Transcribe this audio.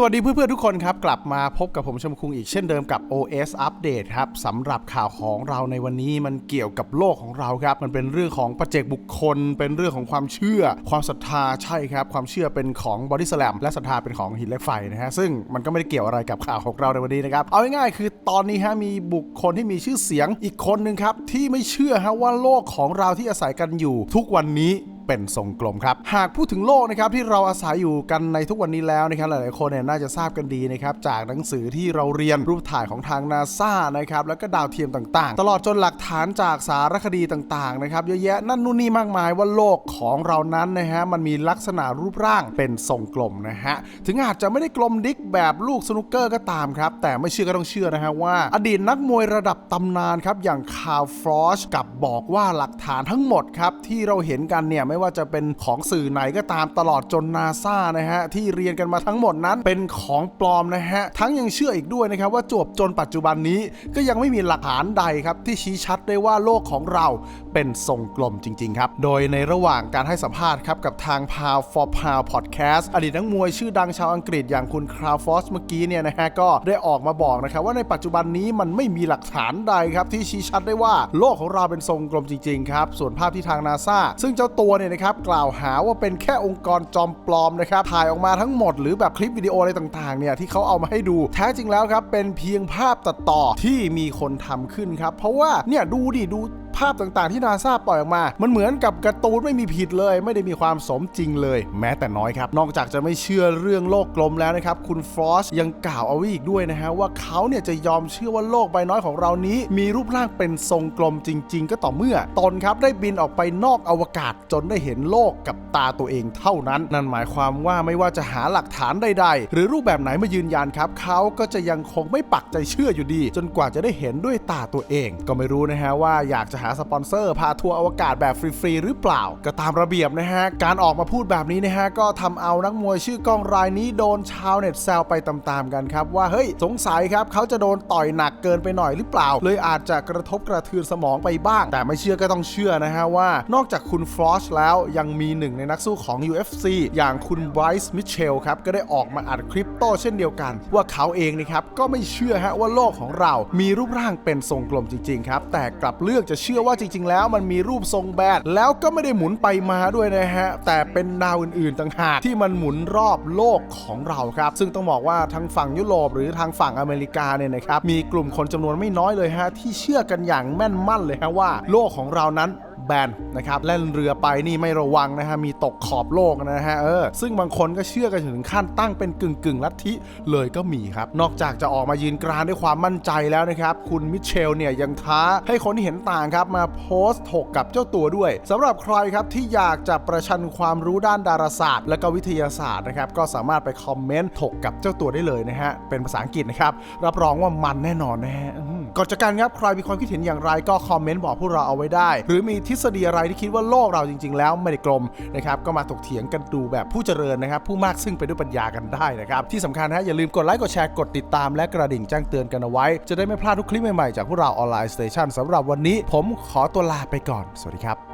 สวัสดีเพื่อนๆทุกคนครับ กลับมาพบกับผมชมคุงอีกเช่นเดิมกับ OS Update ครับสำหรับข่าวของเราในวันนี้มันเกี่ยวกับโลกของเราครับ มันเป็นเรื่องของปัจเจกบุคคล เป็นเรื่องของความเชื่อ ความศรัทธาใช่ครับ ความเชื่อเป็นของบอดี้สแลมและศรัทธาเป็นของหินเหล็กไฟนะฮะซึ่งมันก็ไม่ได้เกี่ยวอะไรกับข่าวของเราในวันนี้นะครับเอาง่ายๆคือตอนนี้ฮะมีบุคคลที่มีชื่อเสียงอีกคนหนึ่งครับที่ไม่เชื่อฮะว่าโลกของเราที่อาศัยกันอยู่ ทุกวันนี้ เป็นทรงกลมครับ หากพูดถึงโลกนะครับที่เราอาศัยอยู่กันในทุกวันนี้แล้วนะครับหลายๆคนเนี่ยน่าจะทราบกันดีนะครับจากหนังสือที่เราเรียนรูปถ่ายของทางนาซานะครับแล้วก็ดาวเทียมต่างๆ ตลอดจนหลักฐานจากสารคดีต่างๆนะครับเยอะแยะนั่นนู่นนี่มากมายว่าโลกของเรานั้นนะฮะมันมีลักษณะรูปร่างเป็นทรงกลมนะฮะถึงอาจจะไม่ได้กลมดิกแบบลูกสนุกเกอร์ก็ตามครับแต่ไม่เชื่อก็ต้องเชื่อนะฮะว่า อดีตนักมวยระดับตำนานครับอย่างคาร์ฟรอชกับบอกว่าหลักฐานทั้งหมดครับที่เราเห็นกันเนี่ยไม่ว่าจะเป็นของสื่อไหนก็ตามตลอดจนนาซานะฮะที่เรียนกันมาทั้งหมดนั้นเป็นของปลอมนะฮะทั้งยังเชื่ออีกด้วยนะครับว่าจวบจนปัจจุบันนี้ก็ยังไม่มีหลักฐานใดครับที่ชี้ชัดได้ว่าโลกของเราเป็นทรงกลมจริง ๆ ครับ โดยในระหว่างการให้สัมภาษณ์ครับกับทาง p o w for p o w Podcast อดีตนักมวยชื่อดังชาวอังกฤษอย่างคุณคราวฟอสเมื่อกี้เนี่ยนะฮะก็ได้ออกมาบอกนะครับว่าในปัจจุบันนี้มันไม่มีหลักฐานใดครับที่ชี้ชัดได้ว่าโลกของเราเป็นทรงกลมจริงๆครับส่วนภาพที่ทางนาซาซึ่งเจ้าตัวเนี่ยนะครับกล่าวหาว่าเป็นแค่องค์กรจอมปลอมนะครับถ่ายออกมาทั้งหมดหรือแบบคลิปวิดีโออะไรต่างๆเนี่ยที่เขาเอามาให้ดูแท้จริงแล้วครับเป็นเพียงภาพตัดต่อที่มีคนทำขึ้นครับเพราะว่าเนี่ยดูดิดู ภาพต่างๆที่นาซาปล่อยออกมา มันเหมือนกับการ์ตูนไม่มีผิดเลย ไม่ได้มีความสมจริงเลย แม้แต่น้อยครับ นอกจากจะไม่เชื่อเรื่องโลกกลมแล้วนะครับ คุณฟรอสยังกล่าวเอาไว้อีกด้วยนะฮะว่าเขาเนี่ยจะยอมเชื่อว่าโลกใบน้อยของเรานี้ มีรูปร่างเป็นทรงกลมจริง ๆ ก็ต่อเมื่อ ตนครับได้บินออกไปนอกอวกาศจนได้เห็นโลกกับตาตัวเองเท่านั้น นั่นหมายความว่าไม่ว่าจะหาหลักฐานใด ๆ หรือรูปแบบไหนมายืนยันครับเขาก็จะยังคงไม่ปักใจเชื่ออยู่ดี จนกว่าจะได้เห็นด้วยตาตัวเอง ก็ไม่รู้นะฮะว่าอยากจะหาสปอนเซอร์ พาทัวร์อวกาศแบบฟรีๆหรือเปล่า ก็ตามระเบียบนะฮะ การออกมาพูดแบบนี้นะฮะ ก็ทำเอานักมวยชื่อกองรายนี้โดนชาวเน็ตแซวไปตามๆกันครับ ว่าเฮ้ยสงสัยครับเขาจะโดนต่อยหนักเกินไปหน่อยหรือเปล่า เลยอาจจะกระทบกระเทือนสมองไปบ้าง แต่ไม่เชื่อก็ต้องเชื่อนะฮะว่า นอกจากคุณฟรอชแล้วยังมีหนึ่งในนักสู้ของ UFC อย่างคุณไบรซ์มิเชลครับก็ได้ออกมาอัดคลิปโต้เช่นเดียวกัน ว่าเขาเองนะครับก็ไม่เชื่อฮะว่าโลกของเรา มีรูปร่างเป็นทรงกลมจริงๆครับแต่กลับเลือกจะเชื่อว่าจริง ๆ แล้วมันมีรูปทรงแบนแล้วก็ไม่ได้หมุนไปมาด้วยนะฮะ แต่เป็นดาวอื่นๆต่างหากที่มันหมุนรอบโลกของเราครับ ซึ่งต้องบอกว่าทางฝั่งยุโรปหรือทางฝั่งอเมริกาเนี่ยนะครับมีกลุ่มคนจำนวนไม่น้อยเลยฮะที่เชื่อกันอย่างแม่นมั่นเลยฮะว่า โลกของเรานั้น แบนนะครับแล่นเรือไปนี่ไม่ระวังนะฮะมีตกขอบโลกนะฮะเออซึ่งบางคนก็เชื่อกันถึงขั้นตั้งเป็นกึ่งกึ่งลัทธิเลยก็มีครับ นอกจากจะออกมายืนกรานด้วยความมั่นใจแล้วนะครับ คุณมิเชลเนี่ยยังท้าให้คนที่เห็นต่างครับมาโพสต์ถกกับเจ้าตัวด้วยสำหรับใครครับที่อยากจะประชันความรู้ด้านดาราศาสตร์ และก็วิทยาศาสตร์นะครับก็สามารถไปคอมเมนต์ถกกับเจ้าตัวได้เลยนะฮะเป็นภาษาอังกฤษนะครับรับรองว่ามันแน่นอนนะฮะ ก่อนจากกันครับใครมีความคิดเห็นอย่างไรก็คอมเมนต์บอกพวกเราเอาไว้ได้ หรือมีทฤษฎีอะไรที่คิดว่าโลกเราจริง ๆ แล้วไม่ได้กลมนะครับก็มาถกเถียงกันดูแบบผู้เจริญนะครับ ผู้มากซึ่งไปด้วยปัญญากันได้นะครับ ที่สำคัญนะฮะอย่าลืมกดไลค์กดแชร์กดติดตามและกระดิ่งแจ้งเตือนกันเอาไว้ จะได้ไม่พลาดทุกคลิปใหม่ๆจากพวกเราออนไลน์สเตชันสำหรับวันนี้ ผมขอตัวลาไปก่อน สวัสดีครับ